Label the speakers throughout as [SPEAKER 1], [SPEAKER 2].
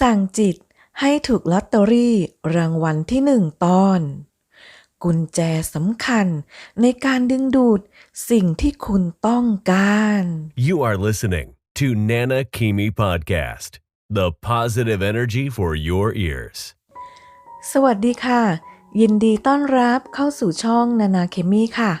[SPEAKER 1] สั่งจิตให้ถูกลอตเตอรี่รางวัลที่หนึ่งตอน กุญแจสำคัญในการดึงดูดสิ่งที่คุณต้องการ
[SPEAKER 2] You are listening to Nana Kimi Podcast, the positive energy for your ears.
[SPEAKER 1] สวัสดีค่ะ ยินดีต้อนรับเข้าสู่ช่องนานาเคมีค่ะ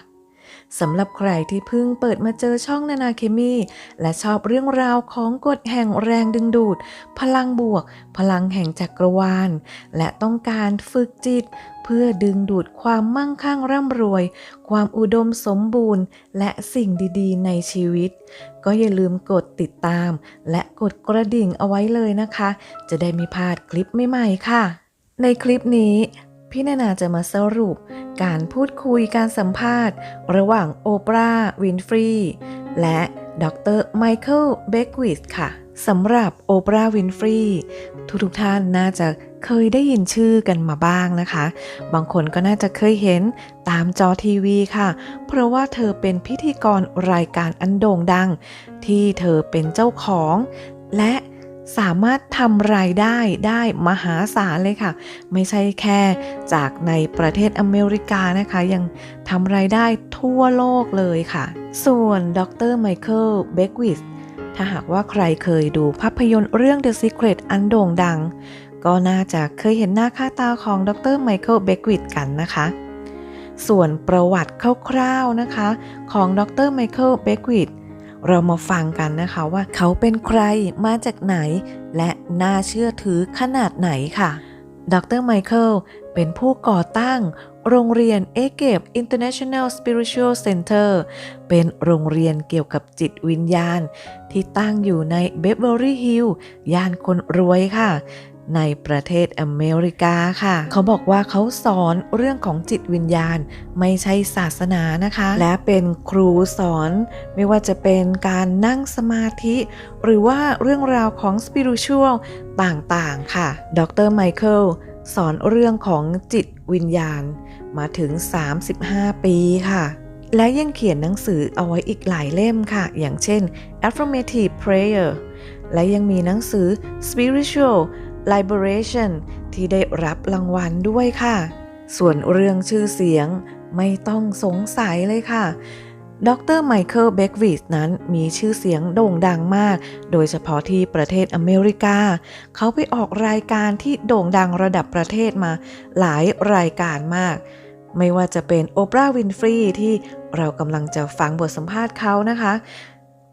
[SPEAKER 1] สำหรับใครที่เพิ่งเปิดมาเจอช่องนานาเคมีและชอบเรื่องราวของกฎแห่งแรงดึงดูด พลังบวก พลังแห่งจักรวาล และต้องการฝึกจิต เพื่อดึงดูดความมั่งคั่งร่ำรวย ความอุดมสมบูรณ์ และสิ่งดีๆ ในชีวิต ก็อย่าลืมกดติดตาม และกดกระดิ่งเอาไว้เลยนะคะ จะได้ไม่พลาดคลิปใหม่ๆค่ะ ในคลิปนี้ พี่นานาจะมาสรุป การพูดคุยการสัมภาษณ์ ระหว่างโอปราห์วินฟรีและดรไมเคิลเบกวิสค่ะสำหรับโอปราห์วินฟรีทุกๆท่านน่าจะเคยได้ยินชื่อกันมาบ้างนะคะ บางคนก็น่าจะเคยเห็นตามจอทีวีค่ะ เพราะว่าเธอเป็นพิธีกรรายการอันโด่งดัง ที่เธอเป็นเจ้าของ และ สามารถทำรายได้ได้มหาศาลเลยค่ะ ไม่ใช่แค่จากในประเทศอเมริกานะคะ ยังทำรายได้ทั่วโลกเลยค่ะ ส่วนดรไมเคิลเบกวิสถ้าหากว่าใครเคยดูภาพยนตร์เรื่อง The Secret อันโด่งดัง ก็น่าจะเคยเห็นหน้าค่าตาของดรไมเคิลเบกวิสกันนะคะ ส่วนประวัติคร่าวๆนะคะ ของดรไมเคิลเบกวิด เรามาฟังกันนะคะว่าเขาเป็นใครมาจากไหน และน่าเชื่อถือขนาดไหนค่ะ ดรไมเคิลเป็นผู้ก่อตั้งโรงเรียนเอเกบ International Spiritual Center เป็นโรงเรียนเกี่ยวกับจิตวิญญาณ ที่ตั้งอยู่ในเบเวอรี่ฮิลล์ย่านคนรวยค่ะ ในประเทศอเมริกาค่ะ เขาบอกว่าเขาสอนเรื่องของจิตวิญญาณไม่ใช่ศาสนานะคะ และเป็นครูสอนไม่ว่าจะเป็นการนั่งสมาธิ หรือว่าเรื่องราวของสปิริชวลต่างๆ ค่ะ ดรไมเคิลสอนเรื่องของจิตวิญญาณมาถึง 35 ปีค่ะ และยังเขียนหนังสือเอาไว้อีกหลายเล่มค่ะ อย่างเช่น Affirmative Prayer และยังมีหนังสือ Spiritual Liberation ที่ได้รับรางวัลด้วยค่ะ ส่วนเรื่องชื่อเสียงไม่ต้องสงสัยเลยค่ะดรไมเคิลเบกวิสนั้นมีชื่อเสียงโด่งดังมาก โดยเฉพาะที่ประเทศอเมริกา เขาไปออกรายการที่โด่งดังระดับประเทศมาหลายรายการมาก ไม่ว่าจะเป็นโอปราห์วินฟรีที่เรากำลังจะฟังบทสัมภาษณ์เขานะคะ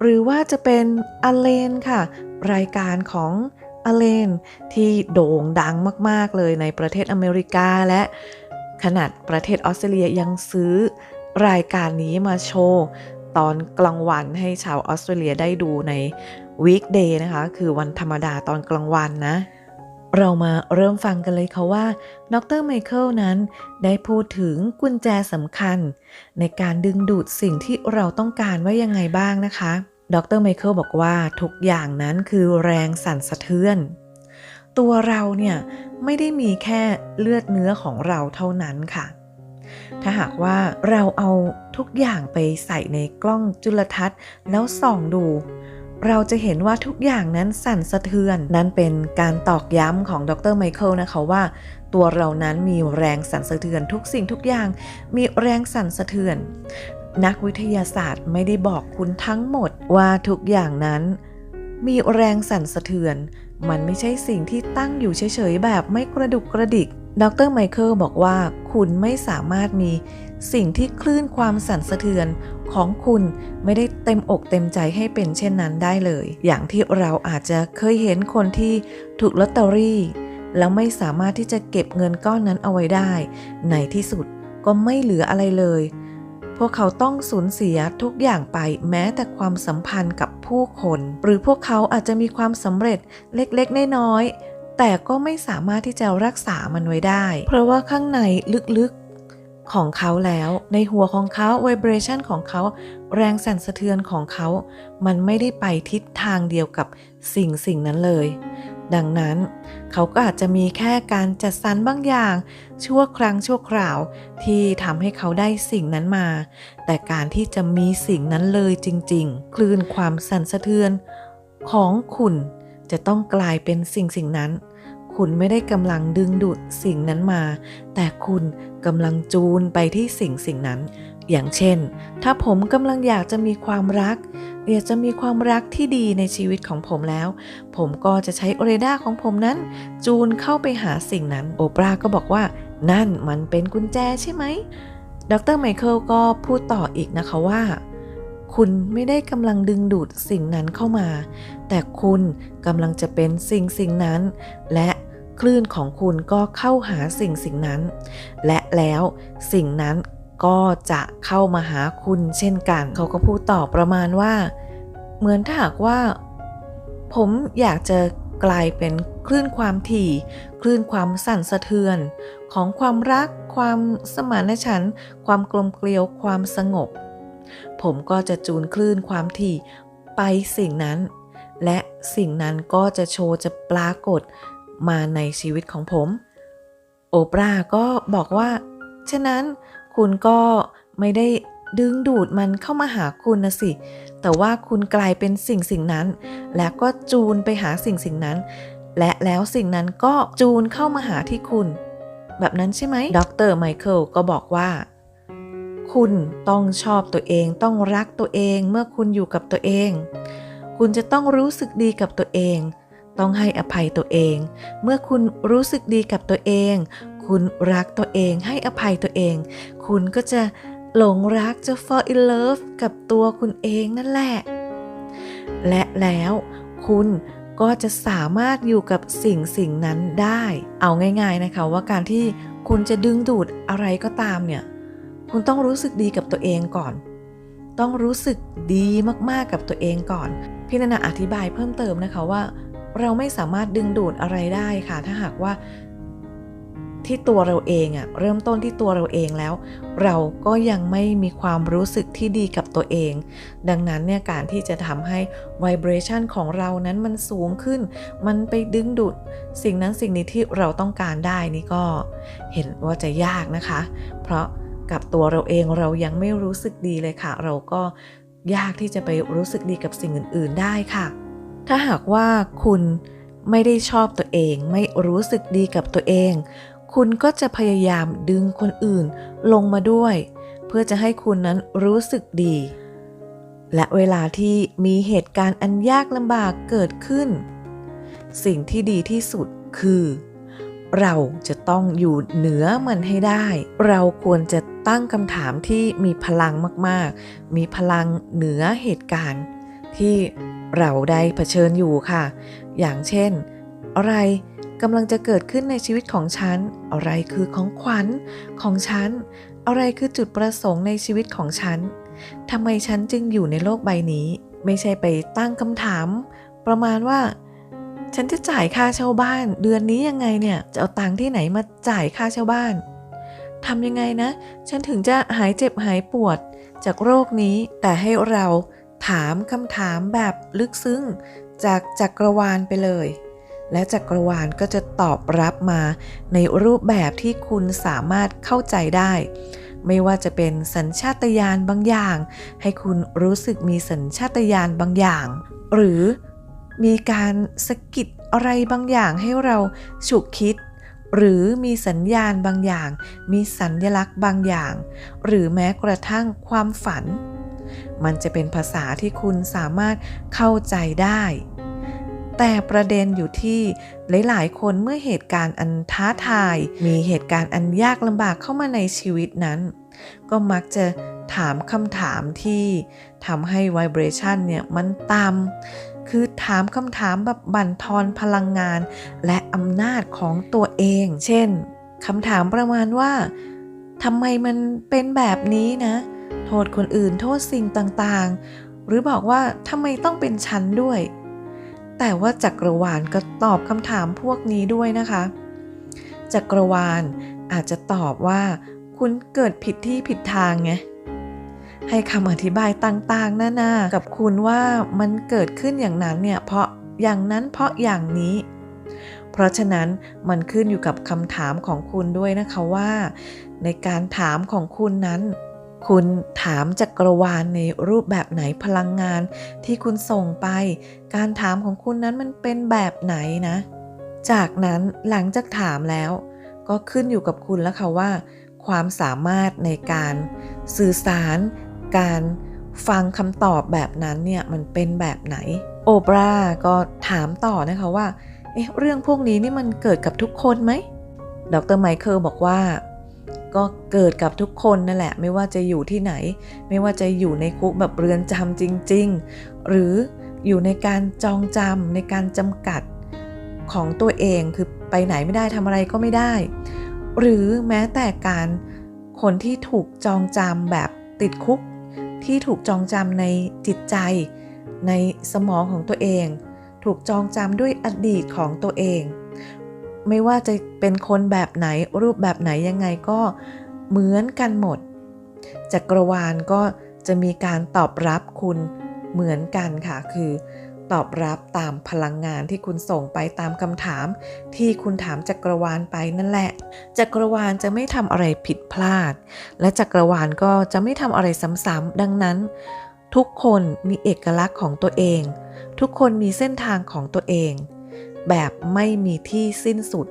[SPEAKER 1] หรือว่าจะเป็นอเลนค่ะ รายการของ อเลนที่โด่งดังมาก ๆ เลยในประเทศอเมริกาและขนาดประเทศออสเตรเลียยังซื้อรายการนี้มาโชว์ตอนกลางวันให้ชาวออสเตรเลียได้ดูในวีคเดย์นะคะ คือวันธรรมดาตอนกลางวันนะ เรามาเริ่มฟังกันเลยค่ะว่าดรไมเคิลนั้นได้พูดถึงกุญแจสำคัญ ในการดึงดูดสิ่งที่เราต้องการว่ายังไงบ้างนะคะ ดรไมเคิลบอกว่าทุกอย่างนั้นคือแรงสั่นสะเทือน ตัวเราเนี่ยไม่ได้มีแค่เลือดเนื้อของเราเท่านั้นค่ะ ถ้าหากว่าเราเอาทุกอย่างไปใส่ในกล้องจุลทรรศน์แล้วส่องดู เราจะเห็นว่าทุกอย่างนั้นสั่นสะเทือน นั่นเป็นการตอกย้ำของดรไมเคิลนะคะว่า ตัวเรานั้นมีแรงสั่นสะเทือนทุกสิ่งทุกอย่างมีแรงสั่นสะเทือน นักวิทยาศาสตร์ไม่ได้บอกคุณทั้งหมดว่าทุกอย่างนั้น มีแรงสั่นสะเทือน มันไม่ใช่สิ่งที่ตั้งอยู่เฉยๆ แบบไม่กระดุกกระดิก ดรไมเคิลบอกว่าคุณไม่สามารถมีสิ่งที่คลื่นความสั่นสะเทือนของคุณไม่ได้เต็มอกเต็มใจให้เป็นเช่นนั้นได้เลย อย่างที่เราอาจจะเคยเห็นคนที่ถูกลอตเตอรี่ แล้วไม่สามารถที่จะเก็บเงินก้อนนั้นเอาไว้ได้ ในที่สุดก็ไม่เหลืออะไรเลย พวกเขาต้องสูญเสียทุกอย่างไปแม้แต่ความสัมพันธ์กับผู้คน หรือพวกเขาอาจจะมีความสำเร็จเล็กๆ น้อยๆ แต่ก็ไม่สามารถที่จะรักษามันไว้ได้ เพราะว่าข้างในลึกๆของเขาแล้ว ในหัวของเขาไวเบรชันของเขา แรงสั่นสะเทือนของเขา มันไม่ได้ไปทิศทางเดียวกับสิ่งสิ่งนั้นเลย ดังนั้นเขาก็อาจจะมีแค่การจัดสรรบางอย่าง ชั่วครั้งชั่วคราวที่ทำให้เขาได้สิ่งนั้นมา แต่การที่จะมีสิ่งนั้นเลยจริง ๆ คลื่นความสั่นสะเทือนของคุณจะต้องกลายเป็นสิ่งสิ่งนั้น คุณไม่ได้กำลังดึงดูดสิ่งนั้นมา แต่คุณกำลังจูนไปที่สิ่งสิ่งนั้น อย่างเช่น ถ้าผมกำลังอยากจะมีความรักอยากจะมีความรักที่ดีในชีวิตของผมแล้ว ผมก็จะใช้เรดาร์ของผมนั้น จูนเข้าไปหาสิ่งนั้น โอปราก็บอกว่า นั่นมันเป็นกุญแจใช่ไหม ดรไมเคิลก็พูดต่ออีกนะคะว่า คุณไม่ได้กำลังดึงดูดสิ่งนั้นเข้ามา แต่คุณกำลังจะเป็นสิ่งสิ่งนั้น และคลื่นของคุณก็เข้าหาสิ่งสิ่งนั้น และแล้วสิ่งนั้น ก็จะเข้ามาหาคุณเช่นกัน เขาก็พูดต่อประมาณว่า เหมือนถ้าหากว่า ผมอยากจะกลายเป็นคลื่นความถี่ คลื่นความสั่นสะเทือน ของความรัก ความสมานฉันท์ความกลมเกลียวความสงบ ผมก็จะจูนคลื่นความถี่ไปสิ่งนั้น และสิ่งนั้นก็จะโชว์จะปรากฏมาในชีวิตของผม โอปราก็บอกว่า ฉะนั้น คุณก็ไม่ได้ดึงดูดมันเข้ามาหาคุณนะสิ แต่ว่าคุณกลายเป็นสิ่งสิ่งนั้น และก็จูนไปหาสิ่งสิ่งนั้น และแล้วสิ่งนั้นก็จูนเข้ามาหาที่คุณ แบบนั้นใช่ไหมดรไมเคิลก็บอกว่า คุณต้องชอบตัวเอง ต้องรักตัวเองเมื่อคุณอยู่กับตัวเอง คุณจะต้องรู้สึกดีกับตัวเอง ต้องให้อภัยตัวเอง เมื่อคุณรู้สึกดีกับตัวเอง คุณรักตัวเองให้อภัยตัวเอง คุณก็จะหลงรักจะ fall in love กับตัวคุณเองนั่นแหละ และแล้วคุณก็จะสามารถอยู่กับสิ่งสิ่งนั้นได้ เอาง่าย ๆนะคะว่าการที่คุณจะดึงดูดอะไรก็ตามเนี่ย คุณต้องรู้สึกดีกับตัวเองก่อน ต้องรู้สึกดีมากๆกับตัวเองก่อน พี่นานาอธิบายเพิ่มเติมนะคะว่า เราไม่สามารถดึงดูดอะไรได้ค่ะ ถ้าหากว่า ที่ตัวเราเองอะเริ่มต้นที่ตัวเราเองแล้ว เราก็ยังไม่มีความรู้สึกที่ดีกับตัวเอง ดังนั้นเนี่ยการที่จะทำให้ vibration ของเรานั้นมันสูงขึ้น มันไปดึงดูดสิ่งนั้นสิ่งนี้ที่เราต้องการได้นี่ก็เห็นว่าจะยากนะคะ เพราะกับตัวเราเองเรายังไม่รู้สึกดีเลยค่ะ เราก็ยากที่จะไปรู้สึกดีกับสิ่งอื่น ๆ ได้ค่ะ ถ้าหากว่าคุณไม่ได้ชอบตัวเอง ไม่รู้สึกดีกับตัวเอง คุณก็จะพยายามดึงคนอื่นลงมาด้วย เพื่อจะให้คุณนั้นรู้สึกดี และเวลาที่มีเหตุการณ์อันยากลำบากเกิดขึ้น สิ่งที่ดีที่สุดคือ เราจะต้องอยู่เหนือมันให้ได้ เราควรจะตั้งคำถามที่มีพลังมากๆ มีพลังเหนือเหตุการณ์ที่เราได้เผชิญอยู่ค่ะ อย่างเช่น อะไร กำลังจะเกิดขึ้นในชีวิตของฉัน อะไรคือของขวัญของฉัน อะไรคือจุดประสงค์ในชีวิตของฉันทำไมฉันจึงอยู่ในโลกใบนี้ ไม่ใช่ไปตั้งคำถาม ประมาณว่า ฉันจะจ่ายค่าเช่าบ้าน เดือนนี้ยังไงเนี่ย จะเอาตังค์ที่ไหนมาจ่ายค่าเช่าบ้านทำยังไงนะ ฉันถึงจะหายเจ็บหายปวดจากโรคนี้ แต่ให้เราถามคำถามแบบลึกซึ้ง จากจักรวาลไปเลย และจักรวาลก็จะตอบรับมาในรูปแบบที่คุณสามารถเข้าใจได้ ไม่ว่าจะเป็นสัญชาตญาณบางอย่าง ให้คุณรู้สึกมีสัญชาตญาณบางอย่าง หรือมีการสะกิดอะไรบางอย่างให้เราฉุกคิด หรือมีสัญญาณบางอย่าง มีสัญญลักษณ์บางอย่าง หรือแม้กระทั่งความฝัน มันจะเป็นภาษาที่คุณสามารถเข้าใจได้ แต่ประเด็นอยู่ที่หลาย ๆ คนเมื่อเหตุการณ์อันท้าทาย มีเหตุการณ์อันยากลำบากเข้ามาในชีวิตนั้น ก็มักจะถามคำถามที่ทำให้ vibration เนี่ยมันต่ำคือถามคำถามแบบบั่นทอนพลังงาน และอำนาจของตัวเอง เช่นคำถามประมาณว่าทำไมมันเป็นแบบนี้นะ โทษคนอื่นโทษสิ่งต่างๆ หรือบอกว่าทำไมต้องเป็นฉันด้วย แต่ว่าจักรวาลก็ตอบคำถามพวกนี้ด้วยนะคะ จักรวาลอาจจะตอบว่า คุณเกิดผิดที่ผิดทางไงให้คำอธิบายต่างๆนานากับคุณว่ามันเกิดขึ้นอย่างนั้นเนี่ยเพราะอย่างนั้นเพราะอย่างนี้ เพราะฉะนั้นมันขึ้นอยู่กับคำถามของคุณด้วยนะคะว่า ในการถามของคุณนั้น คุณถามจักรวาลในรูปแบบไหนพลังงานที่คุณส่งไป การถามของคุณนั้นมันเป็นแบบไหนนะ จากนั้นหลังจากถามแล้ว ก็ขึ้นอยู่กับคุณแล้วค่ะว่า ความสามารถในการสื่อสาร การฟังคำตอบแบบนั้นเนี่ยมันเป็นแบบไหน โอปราก็ถามต่อนะคะว่าเอ๊ะเรื่องพวกนี้นี่มันเกิดกับทุกคนไหม ดรไมเคิลบอกว่า ก็เกิดกับทุกคนนั่นแหละ ไม่ว่าจะอยู่ที่ไหน ไม่ว่าจะอยู่ในคุกแบบเรือนจำจริง ๆ หรืออยู่ในการจองจำในการจำกัดของตัวเองคือไปไหนไม่ได้ทำอะไรก็ไม่ได้ หรือแม้แต่การคนที่ถูกจองจำแบบติดคุก ที่ถูกจองจำในจิตใจ ในสมองของตัวเอง ถูกจองจำด้วยอดีตของตัวเอง ไม่ว่าจะเป็นคนแบบไหนรูปแบบไหนยังไงก็เหมือนกันหมด จักรวาลก็จะมีการตอบรับคุณเหมือนกันค่ะ คือตอบรับตามพลังงานที่คุณส่งไปตามคำถาม ที่คุณถามจักรวาลไปนั่นแหละ จักรวาลจะไม่ทำอะไรผิดพลาด และจักรวาลก็จะไม่ทำอะไรซ้ำๆดังนั้น ทุกคนมีเอกลักษณ์ของตัวเอง ทุกคนมีเส้นทางของตัวเอง แบบไม่มีที่สิ้นสุด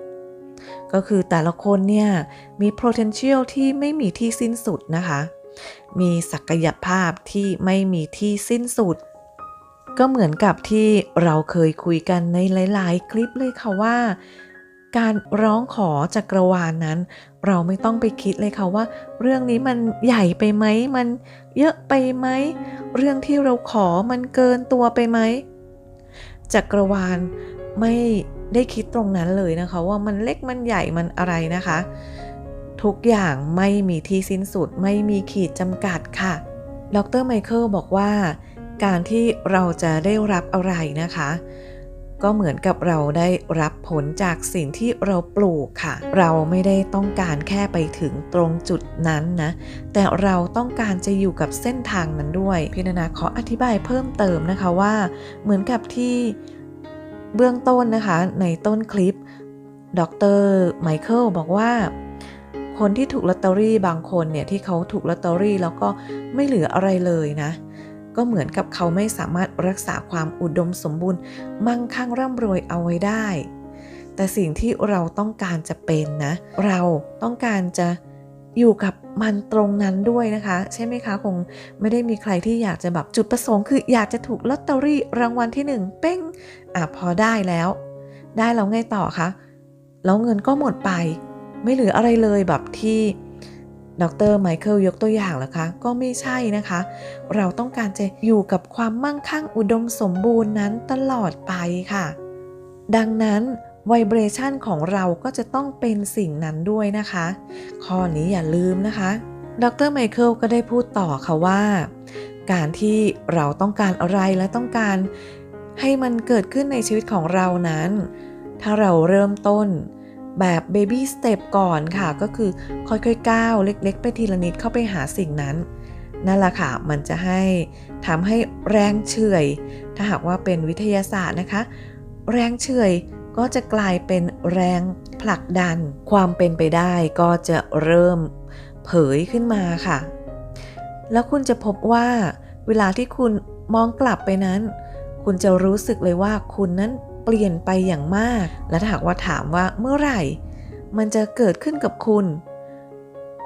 [SPEAKER 1] ก็คือแต่ละคนเนี่ยมี potential ที่ไม่มีที่สิ้นสุดนะคะ มีศักยภาพที่ไม่มีที่สิ้นสุด ก็เหมือนกับที่เราเคยคุยกันในหลาย ๆ คลิปเลยค่ะว่า การร้องขอจักรวาลนนั้น เราไม่ต้องไปคิดเลยค่ะว่า เรื่องนี้มันใหญ่ไปไหมมันเยอะไปไหมเรื่องที่เราขอมันเกินตัวไปไหมจักรวาล ไม่ได้คิดตรงนั้นเลยนะคะ ว่ามันเล็กมันใหญ่มันอะไรนะคะ ทุกอย่างไม่มีที่สิ้นสุด ไม่มีขีดจำกัดค่ะ ดรไมเคิลบอกว่าการที่เราจะได้รับอะไรนะคะ ก็เหมือนกับเราได้รับผลจากสิ่งที่เราปลูกค่ะ เราไม่ได้ต้องการแค่ไปถึงตรงจุดนั้นนะ แต่เราต้องการจะอยู่กับเส้นทางนั้นด้วยพี่นานาขออธิบายเพิ่มเติมนะคะว่า เหมือนกับที่ เบื้องต้นนะคะ ในต้นคลิป ดรไมเคิลบอกว่า คนที่ถูกลอตเตอรี่บางคนเนี่ย ที่เขาถูกลอตเตอรี่แล้วก็ไม่เหลืออะไรเลยนะ ก็เหมือนกับเขาไม่สามารถรักษาความอุดมสมบูรณ์ มั่งคั่งร่ำรวยเอาไว้ได้ แต่สิ่งที่เราต้องการจะเป็นนะ เราต้องการจะ อยู่กับมันตรงนั้นด้วยนะคะ ใช่ไหมคะ คงไม่ได้มีใครที่อยากจะแบบจุดประสงค์ คืออยากจะถูกลอตเตอรี่รางวัลที่หนึ่งเป้งอะพอได้แล้ว ได้แล้วไงต่อคะแล้วเงินก็หมดไป ไม่เหลืออะไรเลยแบบที่ดรไมเคิลยกตัวอย่างแล้วคะ ก็ไม่ใช่นะคะ เราต้องการจะอยู่กับความมั่งคั่งอุดมสมบูรณ์นั้นตลอดไปค่ะ ดังนั้น ไวเบรชันของเราก็จะต้องเป็นสิ่งนั้นด้วยนะคะ ข้อนี้อย่าลืมนะคะ ดรไมเคิลก็ได้พูดต่อค่ะว่า การที่เราต้องการอะไรและต้องการ ให้มันเกิดขึ้นในชีวิตของเรานั้น ถ้าเราเริ่มต้นแบบเบบี้สเต็ปก่อนค่ะ ก็คือค่อยๆก้าวเล็กๆ ไปทีละนิดเข้าไปหาสิ่งนั้น นั่นแหละค่ะ มันจะให้ทำให้แรงเฉื่อย ถ้าหากว่าเป็นวิทยาศาสตร์นะคะ แรงเฉื่อย ก็จะกลายเป็นแรงผลักดัน ความเป็นไปได้ก็จะเริ่มเผยขึ้นมาค่ะ แล้วคุณจะพบว่า เวลาที่คุณมองกลับไปนั้น คุณจะรู้สึกเลยว่าคุณนั้นเปลี่ยนไปอย่างมาก และถ้าหากว่าถามว่าเมื่อไหร่ มันจะเกิดขึ้นกับคุณ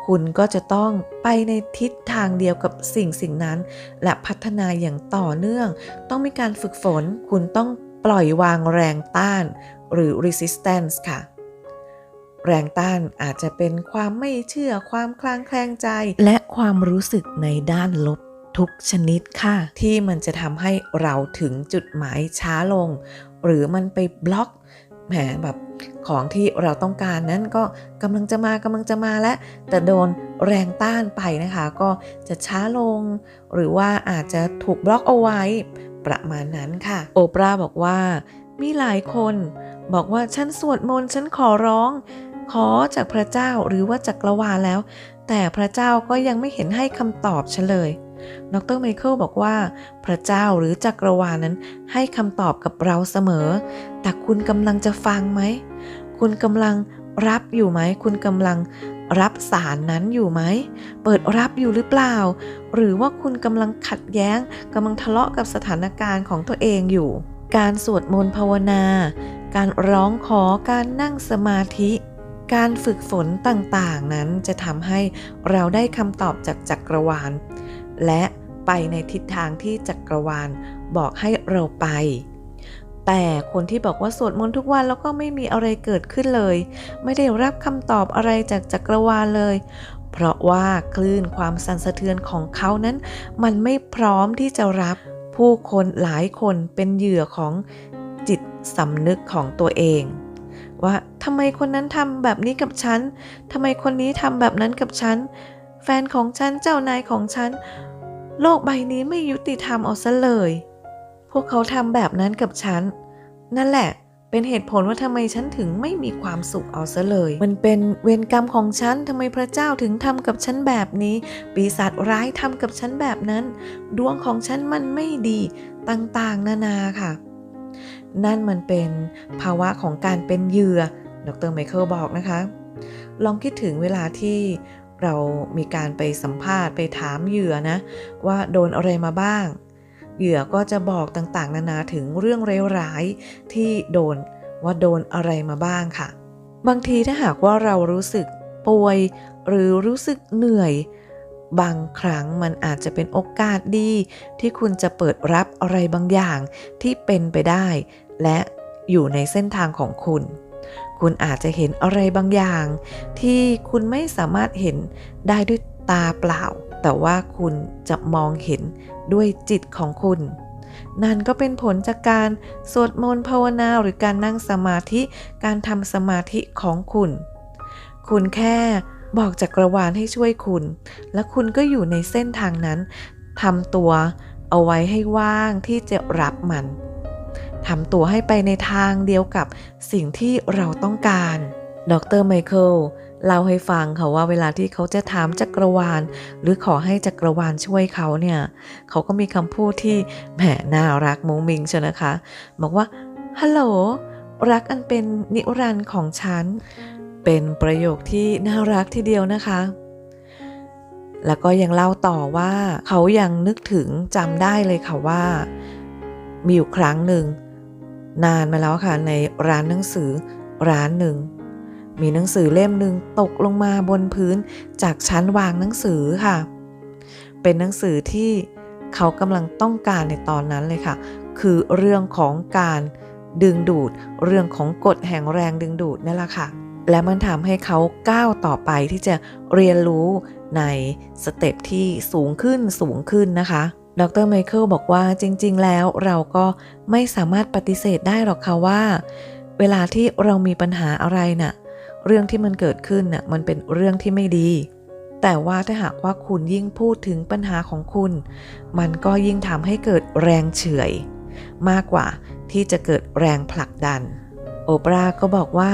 [SPEAKER 1] คุณก็จะต้องไปในทิศทางเดียวกับสิ่งสิ่งนั้น และพัฒนาอย่างต่อเนื่อง ต้องมีการฝึกฝน คุณต้องปล่อยวางแรงต้าน หรือ resistance ค่ะ แรงต้านอาจจะเป็นความไม่เชื่อความคลางแคลงใจ และความรู้สึกในด้านลบทุกชนิดค่ะ ที่มันจะทำให้เราถึงจุดหมายช้าลง หรือมันไปบล็อกแหมแบบของที่เราต้องการนั้นก็กำลังจะมากำลังจะมาแล้วแต่โดนแรงต้านไปนะคะ ก็จะช้าลง หรือว่าอาจจะถูกบล็อกเอาไว้ ประมาณนั้นค่ะ โอปราบอกว่า มีหลายคน บอกว่าฉันสวดมนต์ฉันขอร้อง ขอจากพระเจ้าหรือว่าจากกรวาแล้ว แต่พระเจ้าก็ยังไม่เห็นให้คำตอบฉันเลยดรไมเคิลบอกว่า พระเจ้าหรือจักรวาลนั้นให้คำตอบกับเราเสมอ แต่คุณกำลังจะฟังไหม คุณกำลังรับอยู่ไหม คุณกำลังรับสารนั้นอยู่ไหม เปิดรับอยู่หรือเปล่า หรือว่าคุณกำลังขัดแย้งกำลังทะเลาะกับสถานการณ์ของตัวเองอยู่ การสวดมนต์ภาวนา การร้องขอการนั่งสมาธิ การฝึกฝนต่างๆ นั้นจะทำให้เราได้คำตอบจากจักรวาล และไปในทิศทางที่จักรวาลบอกให้เราไป แต่คนที่บอกว่าสวดมนต์ทุกวันแล้วก็ไม่มีอะไรเกิดขึ้นเลย ไม่ได้รับคำตอบอะไรจากจักรวาลเลย เพราะว่าคลื่นความสั่นสะเทือนของเขานั้น มันไม่พร้อมที่จะรับผู้คนหลายคนเป็นเหยื่อของ สำนึกของตัวเอง ว่าทำไมคนนั้นทำแบบนี้กับฉันทำไมคนนี้ทำแบบนั้นกับฉัน แฟนของฉันเจ้านายของฉัน โลกใบนี้ไม่ยุติธรรมเอาซะเลย พวกเขาทำแบบนั้นกับฉัน นั่นแหละเป็นเหตุผลว่าทำไมฉันถึงไม่มีความสุขเอาซะเลย มันเป็นเวรกรรมของฉันทำไมพระเจ้าถึงทำกับฉันแบบนี้ ปีศาจร้ายทำกับฉันแบบนั้น ดวงของฉันมันไม่ดีต่างๆ นานาค่ะ นั่นมันเป็นภาวะของการเป็นเหยื่อ ดรไมเคิลบอกนะคะ ลองคิดถึงเวลาที่เรามีการไปสัมภาษณ์ไปถามเหยื่อนะ ว่าโดนอะไรมาบ้าง เหยื่อก็จะบอกต่างๆ นานาถึงเรื่องเลวร้ายที่โดนว่าโดนอะไรมาบ้างค่ะ บางทีถ้าหากว่าเรารู้สึกป่วย หรือรู้สึกเหนื่อย บางครั้งมันอาจจะเป็นโอกาสดี ที่คุณจะเปิดรับอะไรบางอย่างที่เป็นไปได้ และอยู่ในเส้นทางของคุณ คุณอาจจะเห็นอะไรบางอย่าง ที่คุณไม่สามารถเห็นได้ด้วยตาเปล่า แต่ว่าคุณจะมองเห็นด้วยจิตของคุณนั่นก็เป็นผลจากการสวดมนต์ภาวนาหรือการนั่งสมาธิ การทำสมาธิของคุณ คุณแค่ บอกจักรวาลให้ช่วยคุณ และคุณก็อยู่ในเส้นทางนั้นทำตัวเอาไว้ให้ว่างที่จะรับมันทำตัวให้ไปในทางเดียวกับสิ่งที่เราต้องการ ดรไมเคิลเล่าให้ฟังค่ะว่าเวลาที่เขาจะถามจักรวาล หรือขอให้จักรวาลช่วยเขาเนี่ย เขาก็มีคำพูดที่แหมน่ารักมุ้งมิงเชนะคะ บอกว่าฮัลโหลรักอันเป็นนิรันดร์ของฉัน เป็นประโยคที่น่ารักทีเดียวนะคะ แล้วก็ยังเล่าต่อว่าเขายังนึกถึงจำได้เลยค่ะว่า มีอยู่ครั้งหนึ่ง นานมาแล้วค่ะในร้านหนังสือร้านหนึ่ง มีหนังสือเล่มหนึ่งตกลงมาบนพื้นจากชั้นวางหนังสือค่ะ เป็นหนังสือที่เขากำลังต้องการในตอนนั้นเลยค่ะ คือเรื่องของการดึงดูด เรื่องของกฎแห่งแรงดึงดูดนั่นแหละค่ะ และมันทำให้เขาก้าวต่อไปที่จะเรียนรู้ในสเต็ปที่สูงขึ้นสูงขึ้นนะคะ ดรไมเคิลบอกว่าจริง ๆ แล้วเราก็ไม่สามารถปฏิเสธได้หรอกค่ะว่า เวลาที่เรามีปัญหาอะไรน่ะ เรื่องที่มันเกิดขึ้นน่ะมันเป็นเรื่องที่ไม่ดี แต่ว่าถ้าหากว่าคุณยิ่งพูดถึงปัญหาของคุณ มันก็ยิ่งทำให้เกิดแรงเฉื่อย มากกว่าที่จะเกิดแรงผลักดัน โอปราก็บอกว่า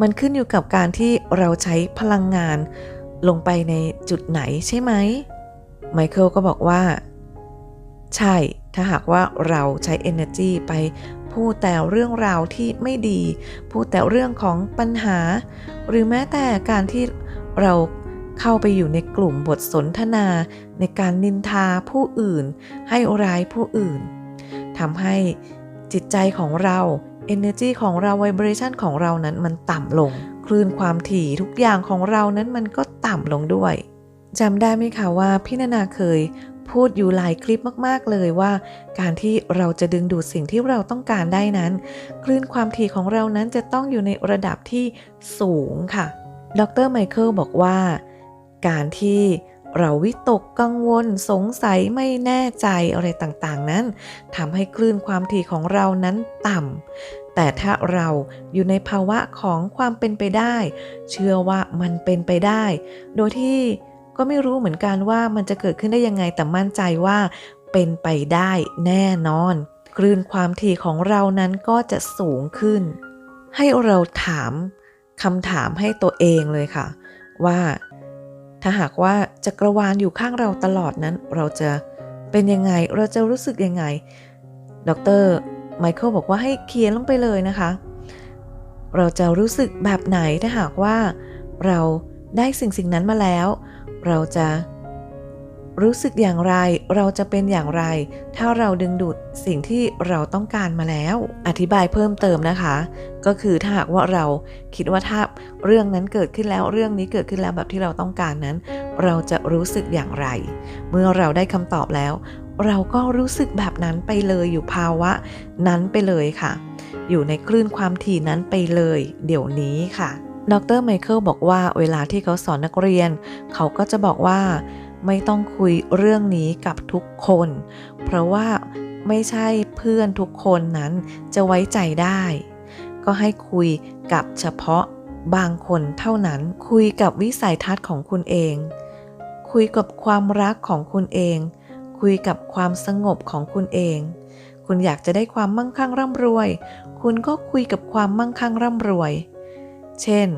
[SPEAKER 1] มันขึ้นอยู่กับการที่เราใช้พลังงานลงไปในจุดไหนใช่ไหมไมเคิลก็บอกว่า ใช่ถ้าหากว่าเราใช้ energy ไปพูดแต่เรื่องราวที่ไม่ดี พูดแต่เรื่องของปัญหา หรือแม้แต่การที่เราเข้าไปอยู่ในกลุ่มบทสนทนา ในการนินทาผู้อื่น ให้ร้ายผู้อื่นทำให้จิตใจของเรา energy ของเรา vibration ของเรานั้นมันต่ำลง คลื่นความถี่ทุกอย่างของเรานั้นมันก็ต่ำลงด้วยจำได้ไหมคะว่าพี่นานาเคยพูดอยู่หลายคลิปมาก ๆ เลยว่า การที่เราจะดึงดูดสิ่งที่เราต้องการได้นั้น คลื่นความถี่ของเรานั้นจะต้องอยู่ในระดับที่สูงค่ะ ดรไมเคิลบอกว่า การที่ เราวิตกกังวลสงสัยไม่แน่ใจอะไรต่างๆ นั้นทำให้คลื่นความถี่ของเรานั้นต่ำแต่ถ้าเราอยู่ในภาวะของความเป็นไปได้ เชื่อว่ามันเป็นไปได้ โดยที่ก็ไม่รู้เหมือนกันว่ามันจะเกิดขึ้นได้ยังไงแต่มั่นใจว่าเป็นไปได้แน่นอน คลื่นความถี่ของเรานั้นก็จะสูงขึ้น ให้เราถามคำถามให้ตัวเองเลยค่ะ ว่า ถ้าหากว่าจักรวาลอยู่ข้างเราตลอดนั้น เราจะเป็นยังไง เราจะรู้สึกยังไง ดรไมเคิลบอกว่าให้เขียนลงไปเลยนะคะ เราจะรู้สึกแบบไหนถ้าหากว่าเราได้สิ่งสิ่งนั้นมาแล้ว เราจะ รู้สึกอย่างไรเราจะเป็นอย่างไร ถ้าเราดึงดูดสิ่งที่เราต้องการมาแล้ว อธิบายเพิ่มเติมนะคะ ก็คือถ้าหากว่าเราคิดว่าถ้าเรื่องนั้นเกิดขึ้นแล้วเรื่องนี้เกิดขึ้นแล้วแบบที่เราต้องการนั้น เราจะรู้สึกอย่างไร เมื่อเราได้คำตอบแล้ว เราก็รู้สึกแบบนั้นไปเลยอยู่ภาวะนั้นไปเลยค่ะ อยู่ในคลื่นความถี่นั้นไปเลย เดี๋ยวนี้ค่ะ ดรไมเคิลบอกว่าเวลาที่เขาสอนนักเรียน เขาก็จะบอกว่า ไม่ต้องคุยเรื่องนี้กับทุกคน เพราะว่าไม่ใช่เพื่อนทุกคนนั้นจะไว้ใจได้ ก็ให้คุยกับเฉพาะบางคนเท่านั้นคุยกับวิสัยทัศน์ของคุณเอง คุยกับความรักของคุณเอง คุยกับความสงบของคุณเอง คุณอยากจะได้ความมั่งคั่งร่ำรวย คุณก็คุยกับความมั่งคั่งร่ำรวย เช่น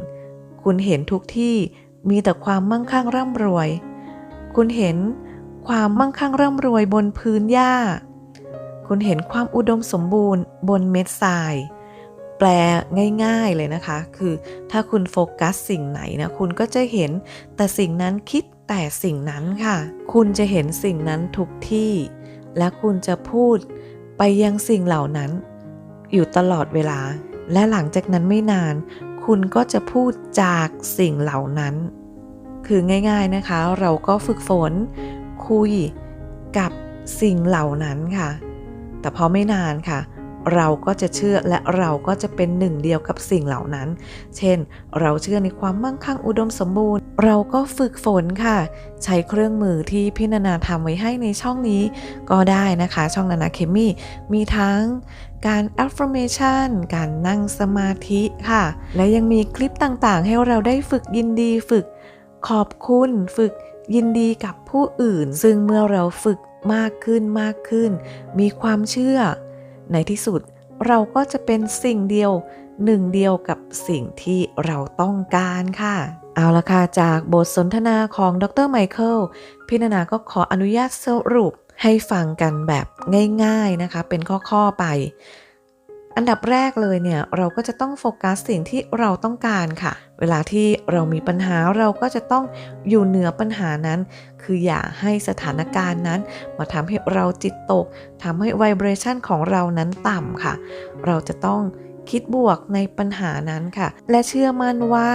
[SPEAKER 1] คุณเห็นทุกที่มีแต่ความมั่งคั่งร่ำรวย คุณเห็นความมั่งคั่งร่ำรวยบนพื้นหญ้า คุณเห็นความอุดมสมบูรณ์บนเม็ดทราย แปลง่าย ๆเลยนะคะ คือถ้าคุณโฟกัสสิ่งไหนนะคุณก็จะเห็นแต่สิ่งนั้นคิดแต่สิ่งนั้นค่ะ คุณจะเห็นสิ่งนั้นทุกที่ และคุณจะพูดไปยังสิ่งเหล่านั้น อยู่ตลอดเวลา และหลังจากนั้นไม่นาน คุณก็จะพูดจากสิ่งเหล่านั้น คือง่าย ๆนะคะ เราก็ฝึกฝนคุยกับสิ่งเหล่านั้นค่ะ แต่พอไม่นานค่ะ เราก็จะเชื่อและเราก็จะเป็นหนึ่งเดียวกับสิ่งเหล่านั้น เช่น เราเชื่อในความมั่งคั่งอุดมสมบูรณ์ เราก็ฝึกฝนค่ะ ใช้เครื่องมือที่พี่นานาทำไว้ให้ในช่องนี้ก็ได้นะคะ ช่องนานาเคมีมีทั้งการ affirmation การนั่งสมาธิค่ะ และยังมีคลิปต่างๆ ให้เราได้ฝึกยินดีฝึก ขอบคุณฝึกยินดีกับผู้อื่น ซึ่งเมื่อเราฝึกมากขึ้นมากขึ้น มีความเชื่อ ในที่สุดเราก็จะเป็นสิ่งเดียวหนึ่งเดียวกับสิ่งที่เราต้องการค่ะ เอาละค่ะ จากบทสนทนาของดรไมเคิลพีนานาก็ขออนุญาตสรุปให้ฟังกันแบบง่าย ๆนะคะ เป็นข้อ ๆ ไป อันดับแรกเลยเนี่ยเราก็จะต้องโฟกัสสิ่งที่เราต้องการค่ะ เวลาที่เรามีปัญหาเราก็จะต้องอยู่เหนือปัญหานั้น คืออย่าให้สถานการณ์นั้น มาทำให้เราจิตตกทำให้ไวเบรชันของเรานั้นต่ำค่ะ เราจะต้องคิดบวกในปัญหานั้นค่ะ และเชื่อมั่นว่า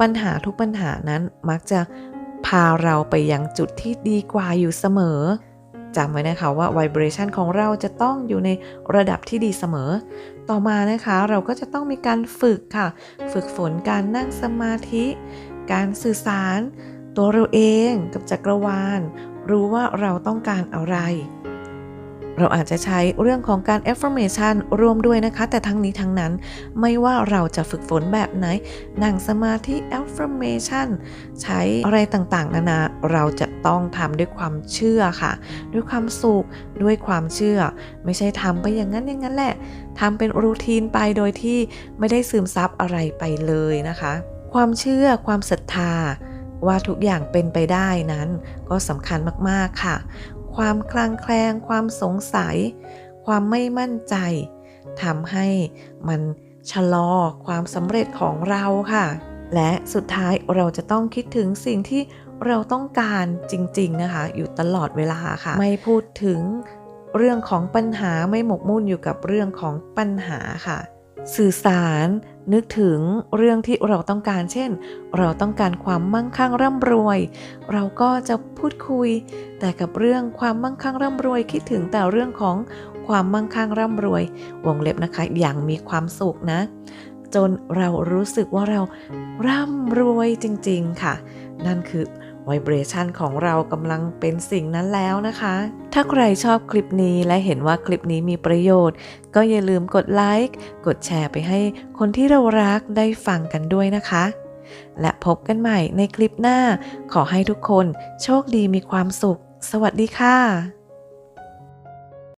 [SPEAKER 1] ปัญหาทุกปัญหานั้นมักจะพาเราไปยังจุดที่ดีกว่าอยู่เสมอ จำไว้นะคะว่าไวเบรชันของเราจะต้องอยู่ในระดับที่ดีเสมอ ต่อมานะคะเราก็จะต้องมีการฝึกค่ะ ฝึกฝนการนั่งสมาธิ การสื่อสาร ตัวเราเองกับจักรวาล รู้ว่าเราต้องการอะไร เราอาจจะใช้เรื่องของการ affirmation รวมด้วยนะคะ แต่ทั้งนี้ทั้งนั้นไม่ว่าเราจะฝึกฝนแบบไหน นั่งสมาธิ affirmation ใช้อะไรต่างๆ นานา เราจะต้องทำด้วยความเชื่อค่ะ ด้วยความสุข ด้วยความเชื่อ ไม่ใช่ทำไปอย่างนั้นอย่างนั้นแหละทำเป็นรูทีนไปโดยที่ไม่ได้ซึมซับอะไรไปเลยนะคะ ความเชื่อ ความศรัทธาว่าทุกอย่างเป็นไปได้นั้นก็สำคัญมาก ๆ ค่ะ ความคลางแคลง ความสงสัย ความไม่มั่นใจทำให้มันชะลอความสำเร็จของเราค่ะ และสุดท้ายเราจะต้องคิดถึงสิ่งที่เราต้องการจริง ๆ นะคะ อยู่ตลอดเวลาค่ะ ไม่พูดถึงเรื่องของปัญหาไม่หมกมุ่นอยู่กับเรื่องของปัญหาค่ะ สื่อสารนึกถึงเรื่องที่เราต้องการ เช่น เราต้องการความมั่งคั่งร่ำรวย เราก็จะพูดคุย แต่กับเรื่องความมั่งคั่งร่ำรวยคิดถึงแต่เรื่องของความมั่งคั่งร่ำรวย วงเล็บนะคะ อย่างมีความสุขนะ จนเรารู้สึกว่าเราร่ำรวยจริง ๆ ค่ะ นั่นคือ วเบรชันของเรากำลังเป็นสิ่งนั้นแล้วนะคะ ถ้าใครชอบคลิปนี้และเห็นว่าคลิปนี้มีประโยชน์ ก็อย่าลืมกดไลค์ กดแชร์ไปให้คนที่เรารักได้ฟังกันด้วยนะคะ และพบกันใหม่ในคลิปหน้า ขอให้ทุกคนโชคดีมีความสุข สวัสดีค่ะ